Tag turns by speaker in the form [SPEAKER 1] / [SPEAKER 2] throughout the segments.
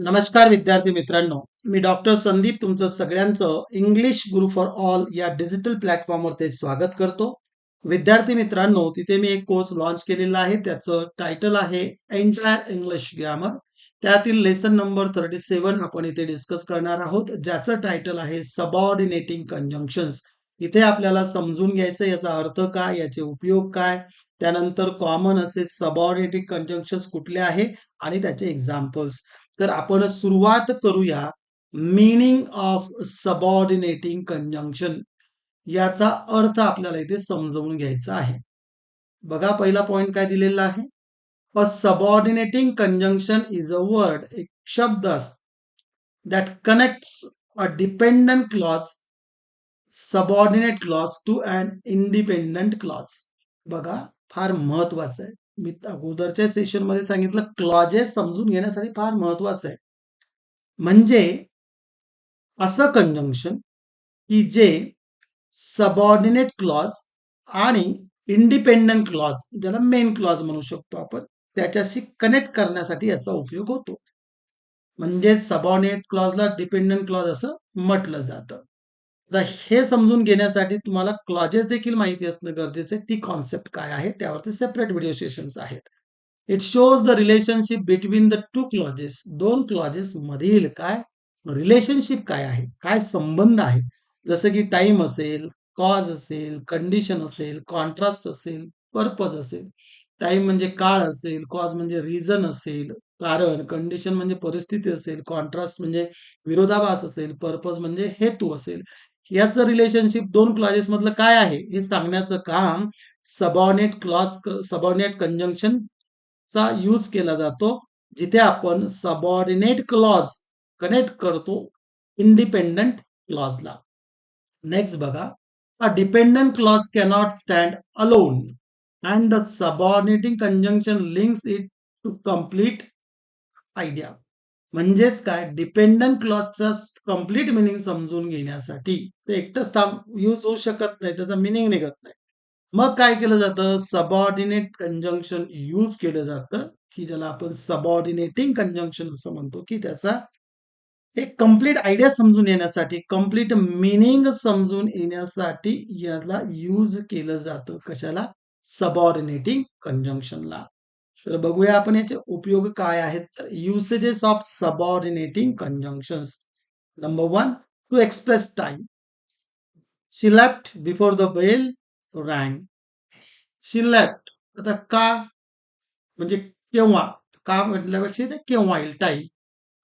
[SPEAKER 1] नमस्कार विद्यार्थी मित्रांनो. मी डॉक्टर संदीप तुमचं सगळ्यांचं इंग्लिश गुरु फॉर ऑल या डिजिटल प्लॅटफॉर्मवरती स्वागत करतो. विद्यार्थी मित्रांनो तिथे मी एक कोर्स लॉन्च केलेला आहे. त्याचं टायटल आहे एंटायर इंग्लिश ग्रॅमर त्यातील लेसन नंबर थर्टी सेवन आपण इथे डिस्कस करणार आहोत. ज्याचं टायटल आहे सबऑर्डिनेटिंग कंजंक्शन्स इथे आपल्याला समजून घ्यायचं याचा अर्थ काय याचे उपयोग काय? त्यानंतर कॉमन असे सबऑर्डिनेटिंग कंजंक्शन्स कुठले आहे? आणि त्याचे एक्झाम्पल्स तर आपण सुरुवात करूया मिनिंग ऑफ सबऑर्डिनेटिंग कंजंक्शन याचा अर्थ आपल्याला इथे समजवून घ्यायचा आहे. बघा पहिला पॉइंट काय दिलेला आहे? A subordinating conjunction is a word एक शब्द that connects a dependent clause subordinate clause to and independent clause बघा फार महत्वाचं आहे. मी अगोदरच्या सेशनमध्ये सांगितलं क्लॉजेस समजून घेण्यासाठी फार महत्वाचं आहे. म्हणजे असं कंजंक्शन की जे सबऑर्डिनेट क्लॉज आणि इंडिपेंडंट क्लॉज ज्याला मेन क्लॉज म्हणू शकतो आपण त्याच्याशी कनेक्ट करण्यासाठी याचा उपयोग होतो. म्हणजे सबऑर्डिनेट क्लॉजला डिपेंडंट क्लॉज असं म्हटलं जातं. तर हे समजून घेण्यासाठी तुम्हाला क्लॉजेस देखील माहिती असणं गरजेचं आहे. ती कॉन्सेप्ट काय आहे? त्यावरती सेपरेट व्हिडिओ सेशन्स आहेत. It shows the relationship between the two clauses दोन क्लॉजेस मधील काय? रिलेशनशिप काय आहे? काय संबंध आहे? जसं की टाइम असेल कॉज असेल कंडिशन असेल कॉन्ट्रास्ट असेल पर्पज असेल. टाइम म्हणजे काळ असेल कॉज म्हणजे रिझन असेल कारण कंडिशन म्हणजे परिस्थिती असेल कॉन्ट्रास्ट म्हणजे विरोधाभास असेल पर्पज म्हणजे हेतू असेल. याचं रिलेशनशिप दोन क्लॉजेस मधलं काय आहे? हे सांगण्याचं काम सबॉर्डिनेट क्लॉज सबॉर्डिनेट कंजंक्शन चा यूज केला जातो जिथे आपण सबॉर्डिनेट क्लॉज कनेक्ट करतो इंडिपेंडंट क्लॉजला नेक्स्ट बघा. A dependent clause cannot stand alone and the subordinating conjunction links it to complete idea म्हणजेच काय? डिपेंडंट क्लॉजचा कंप्लीट मिनिंग समजून घेण्यासाठी. ते एकटंच यूज होऊ शकत नाही त्याचा मिनिंग निघत नाही. मग काय केलं जातं? सबऑर्डिनेट कंजंक्शन यूज केलं जातं की ज्याला आपण सबऑर्डिनेटिंग कंजंक्शन असं म्हणतो की त्याचा एक कंप्लीट आयडिया समजून येण्यासाठी कंप्लीट मिनिंग समजून येण्यासाठी याला यूज केलं जातं. कशाला? सबऑर्डिनेटिंग कंजंक्शनला तर बघूया आपण याचे उपयोग काय आहेत. तर usages of subordinating conjunctions number one to express time she left before the bell rang she left आता का? म्हणजे केव्हा? का म्हटल्यापेक्षा इथे केव्हा येईल? Time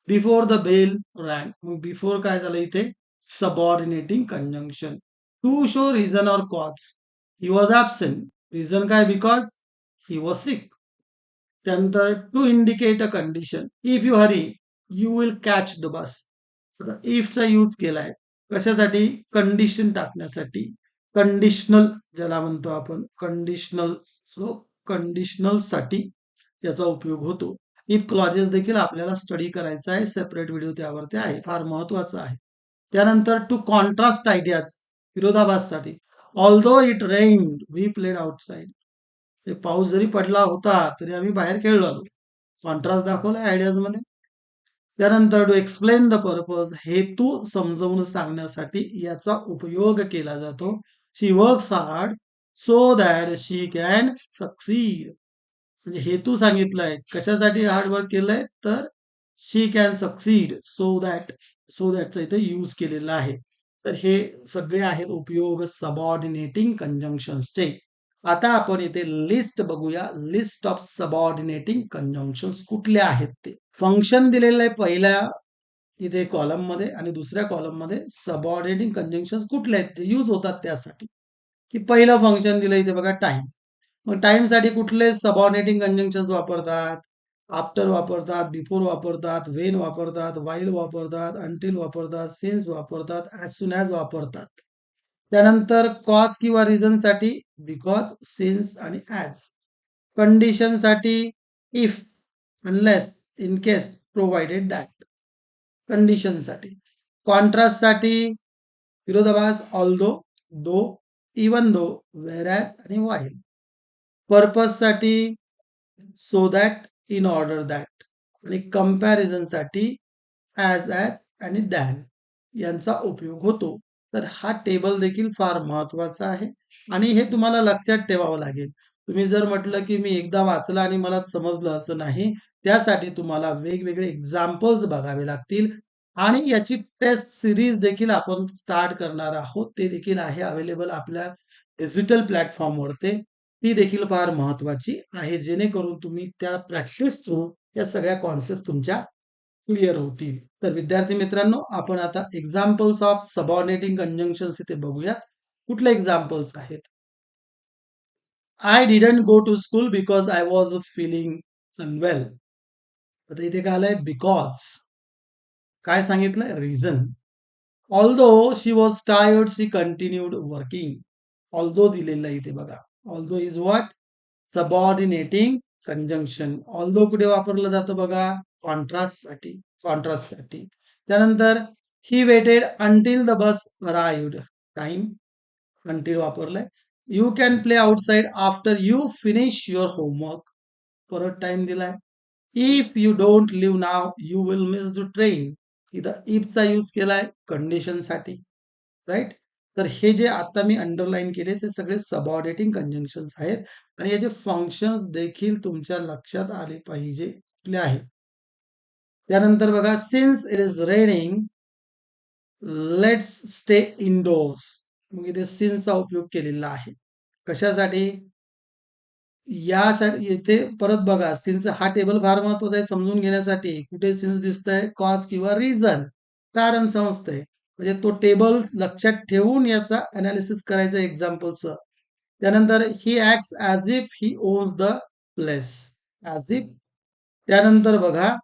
[SPEAKER 1] before the bell rang मग बिफोर काय झालं इथे? Subordinating conjunction to show reason or cause he was absent reason काय? बिकॉज ही वॉज सिक त्यानंतर to indicate a condition if you hurry you will catch the bus इफचा use केलाय कशासाठी? Condition टाकण्यासाठी. Conditional ज्याला म्हणतो आपण कंडिशनल सो कंडिशनलसाठी त्याचा उपयोग होतो. इफ क्लॉजेस देखील आपल्याला स्टडी करायचा आहे सेपरेट व्हिडिओ त्यावरती आहे फार महत्त्वाचा आहे. त्यानंतर to contrast ideas विरोधाभाससाठी. Though it rain we played outside ते पाऊस जरी पडला होता तरी आम्ही बाहेर खेळलो आलो. कॉन्ट्रास्ट दाखवलाय आयडियाजमध्ये. त्यानंतर टू एक्सप्लेन द पर्पज हेतू समजवून सांगण्यासाठी याचा उपयोग केला जातो. She works hard so that she can succeed म्हणजे हेतू सांगितलाय. कशासाठी हार्ड वर्क केलंय? तर she can succeed so that so दॅटचा इथे यूज केलेला आहे. तर हे सगळे आहेत उपयोग सबऑर्डिनेटिंग कंजंक्शन्सचे आता आपण इथे लिस्ट बघूया. लिस्ट ऑफ सबऑर्डिनेटिंग कंजंक्शन कुठले आहेत ते? फंक्शन दिलेलं आहे पहिल्या इथे कॉलममध्ये आणि दुसऱ्या कॉलममध्ये सबऑर्डिनेटिंग कंजंक्शन कुठले आहेत? ते यूज होतात त्यासाठी. की पहिलं फंक्शन दिलं इथे बघा टाइम मग टाइमसाठी कुठले सबऑर्डिनेटिंग कंजंक्शन वापरतात? आफ्टर वापरतात बिफोर वापरतात वेन वापरतात वाईल वापरतात अंटिल वापरतात सिन्स वापरतात ॲज सुन ॲज वापरतात. त्यानंतर कॉज किंवा रिझनसाठी बिकॉज सिन्स आणि as कंडिशनसाठी if unless in case provided that कंडिशनसाठी कॉन्ट्रास्टसाठी विरोधाभास although though even though whereas आणि while पर्पजसाठी so that in order that आणि कम्पॅरिझनसाठी ॲज ॲज आणि दॅन यांचा उपयोग होतो. तर हा टेबल देखील फार महत्त्वाचा आहे. आणि हे तुम्हाला लक्षात ठेवावं लागेल. तुम्ही जर म्हटलं की मी एकदा वाचलं आणि मला समजलं असं नाही त्यासाठी तुम्हाला वेगवेगळे एक्झाम्पल्स बघावे लागतील. आणि याची टेस्ट सिरीज देखील आपण स्टार्ट करणार आहोत. ते देखील आहे अवेलेबल आपल्या डिजिटल प्लॅटफॉर्मवरती ती देखील फार महत्वाची आहे. जेणेकरून तुम्ही त्या प्रॅक्टिस थ्रू या सगळ्या कॉन्सेप्ट तुमच्या क्लिअर होतील. तर विद्यार्थी मित्रांनो आपण आता एक्झाम्पल्स ऑफ सबऑर्डिनेटिंग कंजंक्शन्स इथे बघूयात. कुठले एक्झाम्पल्स आहेत? I didn't go to school because I was feeling unwell आता इथे काय आलंय? बिकॉज काय सांगितलंय? Reason although she was tired she continued working although दिलेलं आहे इथे बघा. Although is what subordinating conjunction although कुठे वापरलं जातं बघा कॉन्ट्रास्टसाठी कॉन्ट्रास्टसाठी. त्यानंतर he waited until the bus arrived time until वापरलाय. You can play outside after you finish your homework परत टाइम दिलाय. If you don't leave now you will miss the train इथं इफचा यूज केलाय कंडिशनसाठी. राईट तर हे जे आता मी अंडरलाईन केले ते सगळे सबऑर्डिनेटिंग कंजंक्शन्स आहेत. आणि याचे फंक्शन्स देखील तुमच्या लक्षात आले पाहिजे कुठले आहे त्यानंतर बघा since it is raining let's stay indoors मग इथे सिन्सचा उपयोग केलेला आहे. कशासाठी? यासाठी इथे परत बघा सिन्स हा टेबल फार महत्त्वाचा आहे समजून घेण्यासाठी. कुठे सिन्स दिसतंय? कॉज किंवा रिझन कारण समजतंय. म्हणजे तो टेबल लक्षात ठेवून याचा अनालिसिस करायचा एक्झाम्पल्स त्यानंतर he act as if he owns the place as if त्यानंतर बघा.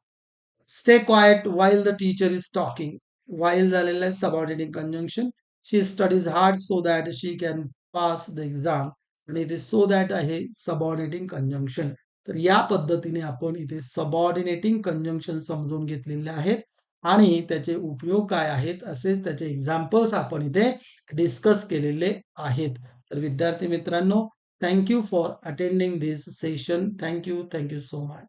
[SPEAKER 1] Stay quiet while the teacher is talking while झालेलं आहे subordinating conjunction she studies hard so that she can pass the exam आणि इथे so that आहे subordinating conjunction तर या पद्धतीने आपण इथे सबऑर्डिनेटिंग कंजंक्शन समजून घेतलेले आहेत. आणि त्याचे उपयोग काय आहेत असेच त्याचे एक्झाम्पल्स आपण इथे डिस्कस केलेले आहेत. तर विद्यार्थी मित्रांनो thank you for attending this session thank you thank you so much